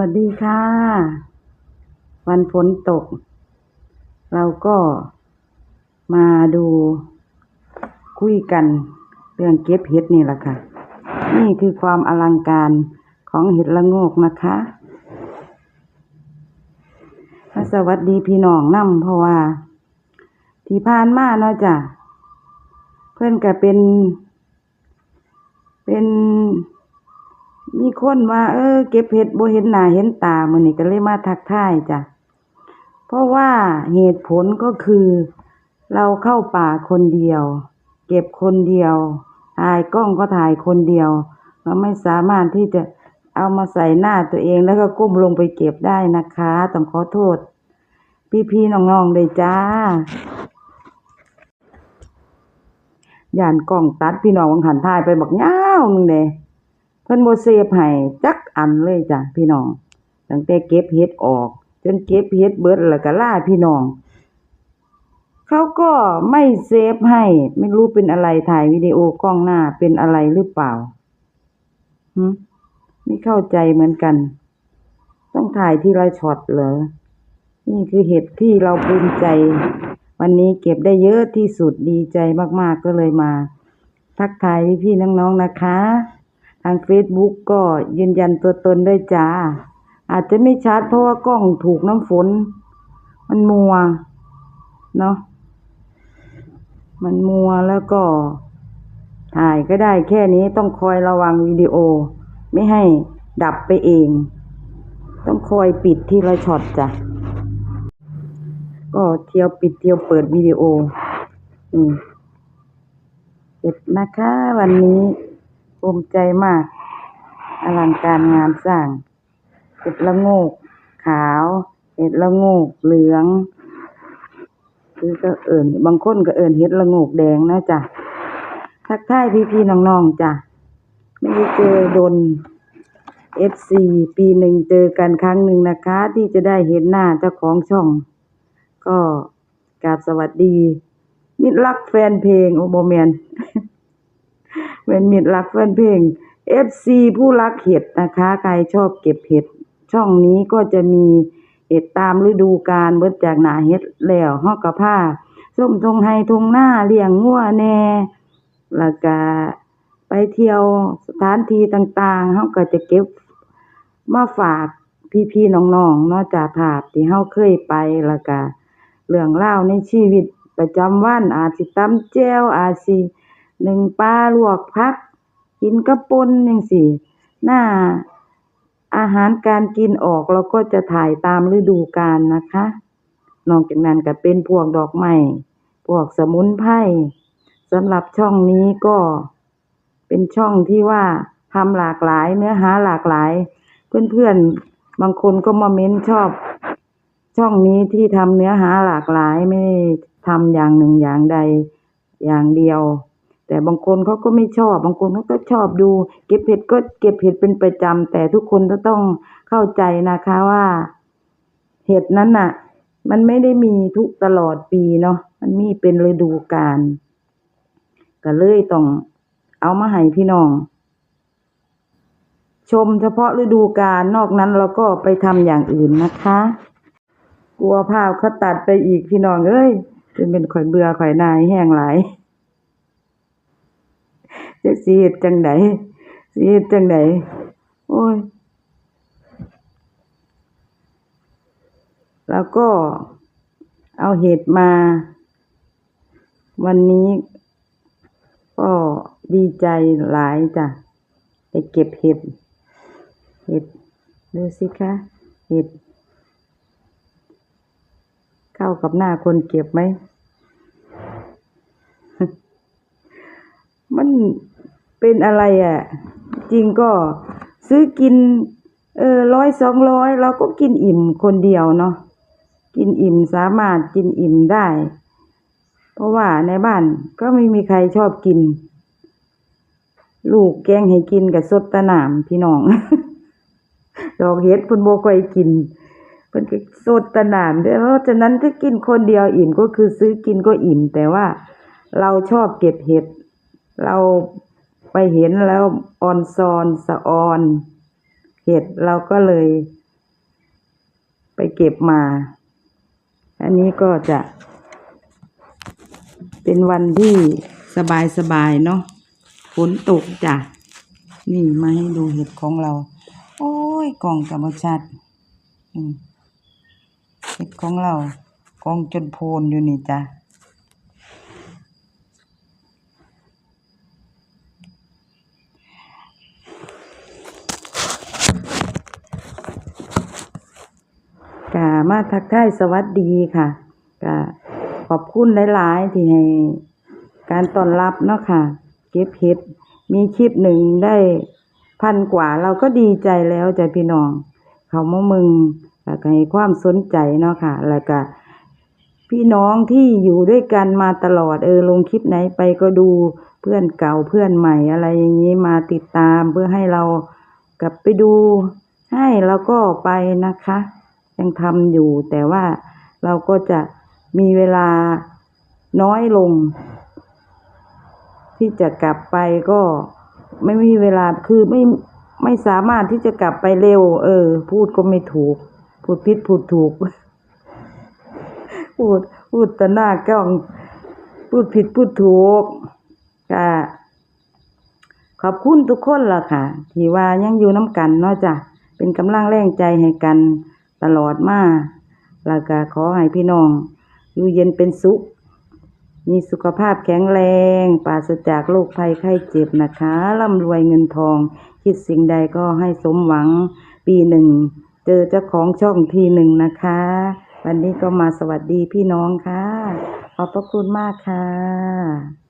วัสดีค่ะ วันฝนตก เราก็มาดูคุยกันเรื่องเก็บเห็ดนี่แหละค่ะ นี่คือความอลังการของเห็ดละโงกนะคะมาสวัสดีพี่น้องนำเพราะว่า ที่ผ่านมาเนาะจ้ะเพื่อนก็เป็น เป็น มีคนว่า เออ เก็บเห็ดบ่เห็นหน้าเห็นตามือนี้ก็เลยมาทักทายจ้ะ เพราะว่าเหตุผลก็คือ เราเข้าป่าคนเดียว เก็บคนเดียวถ่ายกล้องก็ถ่ายคนเดียว เราไม่สามารถที่จะเอามาใส่หน้าตัวเองแล้วก็ก้มลงไปเก็บได้นะคะ ต้องขอโทษ พี่ๆน้องๆเลยจ้าย่านกล้องตัดพี่น้องวังหันถ่ายไปบักยาวหนึ่งเด้ เพิ่นบ่เซฟให้จักอันเลยจ้ะพี่น้องตั้งแต่เก็บเห็ดออก จนเก็บเห็ดเบิดแล้วก็ลาพี่น้องเขาก็ไม่เซฟให้ ไม่รู้เป็นอะไรถ่ายวิดีโอกล้องหน้าเป็นอะไรหรือเปล่าหึไม่เข้าใจเหมือนกัน ต้องถ่ายที่ละช็อตเหรอ นี่คือเห็ดที่เราภูมิใจ วันนี้เก็บได้เยอะที่สุดดีใจมากๆก็เลยมา ทักทายพี่ๆน้องๆนะคะ ทาง Facebook ก็ยืนยันตัวตนด้วยจ้า อาจจะไม่ชัดเพราะว่ากล้องถูกน้ำฝน มันมัว เนาะมันมัวแล้วก็ ถ่ายก็ได้แค่นี้ต้องคอยระวังวิดีโอ ไม่ให้ดับไปเอง ต้องคอยปิดที่ละช็อตจ้ะ ก็เที่ยวปิดเที่ยวเปิดวิดีโอ อืมเก็บนะคะวันนี้ ภูมิใจมาก อลังการงานสร้างเห็ดละโงกขาวเห็ดละโงกเหลืองคือก็เอิญบางคนก็เอิญเห็ดละโงกแดงนะจ๊ะทักทายพี่ๆน้องๆจ้ะไม่ได้เจอดน FC ปีหนึ่งเจอกันครั้งหนึ่งนะคะ ที่จะได้เห็นหน้าเจ้าของช่อง ก็กราบสวัสดี มิตรรักแฟนเพลงโอโบแมน เป็นมิตรรักแฟนเพลง FC ผู้รักเห็ดนะคะ ใครชอบเก็บเห็ด ช่องนี้ก็จะมีเห็ดตามฤดูกาลเบิดจากหนาเห็ดแล้วฮอกกะผ้าส้มทงไฮทงหน้าเลี้ยงงัวแน่แล้วก็ไปเที่ยวสถานที่ต่างๆเฮาก็จะเก็บมาฝากพี่ๆน้องๆนาะจากภาพที่เฮาเคยไปแล้วก็เรื่องราในชีวิตประจำวันอาจสิตำแจ่วอาจสิ หนึ่งปลาลวกผัก กินกับป่นจังซี้หน้าอาหารการกินออกเราก็จะถ่ายตามฤดูกาลนะคะ นอกจากนั้นก็เป็นพวกดอกไม้พวกสมุนไพรสำหรับช่องนี้ก็เป็นช่องที่ว่าทำหลากหลายเนื้อหาหลากหลาย เพื่อนๆบางคนก็มาเม้นชอบ ช่องนี้ที่ทำเนื้อหาหลากหลายไม่ทำอย่างหนึ่งอย่างใดอย่างเดียว แต่บางคนเขาก็ไม่ชอบ บางคนเขาก็ชอบดู เก็บเห็ดก็เก็บเห็ดเป็นประจำแต่ทุกคนก็ต้องเข้าใจนะคะว่า เห็ดนั้นน่ะ มันไม่ได้มีทุกตลอดปีเนาะมันมีเป็นฤดูกาลก็เลยต้องเอามาให้พี่น้อง ชมเฉพาะฤดูกาลนอกนั้นเราก็ไปทำอย่างอื่นนะคะ กลัวภาพเขาตัดไปอีกพี่น้องเอ้ยจะเป็นข่อยเบื่อข่อยนายแห้งหลาย สิเฮ็ดจังไดสิเฮ็ดจังไดโอ้ย แล้วก็เอาเห็ดมา วันนี้ก็ดีใจหลายจ้ะไปเก็บเห็ด เห็ด ดูสิคะ เห็ด เข้ากับหน้าคนเก็บไหม มัน เป็นอะไรอะ จริงก็ซื้อกิน เออร้อยสองร้อยเราก็กินอิ่มคนเดียวเนาะกินอิ่มสามารถกินอิ่มได้ เพราะว่าในบ้านก็ไม่มีใครชอบกิน ลูกแกงให้กินกับสดตะหนามพี่น้อง ดอกเห็ดพิ่นบ่ค่อยกินเพิ่นก็สดตะหนามด้อเพราะฉะนั้นถ้ากินคนเดียวอิ่มก็คือซื้อกินก็อิ่ม แต่ว่าเราชอบเก็บเห็ด เรา ไปเห็นแล้วออนซอนสะออน เห็ดเราก็เลย ไปเก็บมา อันนี้ก็จะเป็นวันที่สบายสบายเนาะฝนตกจ้ะ นี่มาให้ดูเห็ดของเรา โอ้ยกล่องกับชัดเห็ดของเรากองจนโพนอยู่นี่จ้ะ กามาทักทายสวัสดีค่ะกาขอบคุณหลาย ๆ ที่ให้การต้อนรับเนาะค่ะเก็บเห็ดมีคลิปหนึ่งได้พันกว่าเราก็ดีใจแล้วใจพี่น้อง เขามามึงแล้วก็ให้ความสนใจเนาะค่ะ แล้วก็พี่น้องที่อยู่ด้วยกันมาตลอดเออลงคลิปไหนไปก็ดูเพื่อนเก่าเพื่อนใหม่อะไรอย่างนี้มาติดตามเพื่อให้เรากลับไปดูให้แล้วก็ไปนะคะ ยังทำอยู่ แต่ว่าเราก็จะมีเวลาน้อยลง ที่จะกลับไปก็ไม่มีเวลาคือไม่ไม่สามารถที่จะกลับไปเร็ว เออ พูดก็ไม่ถูก พูดผิดพูดถูก พูดพูดต่หน้ากล้องพูดผิดพูดถูกก็ขอบคุณทุกคนล่ะค่ะ ที่ว่ายังอยู่น้ำกันเนาะจ้ะเป็นกำลังแรงใจให้กัน ตลอดมาแล้วก็ขอให้พี่น้อง อยู่เย็นเป็นสุข มีสุขภาพแข็งแรงปราศจากโรคภัยไข้เจ็บนะคะร่ำรวยเงินทอง คิดสิ่งใดก็ให้สมหวัง ปีหนึ่ง เจอเจ้าของช่องทีหนึ่งนะคะ วันนี้ก็มาสวัสดีพี่น้องค่ะ ขอบพระคุณมากค่ะ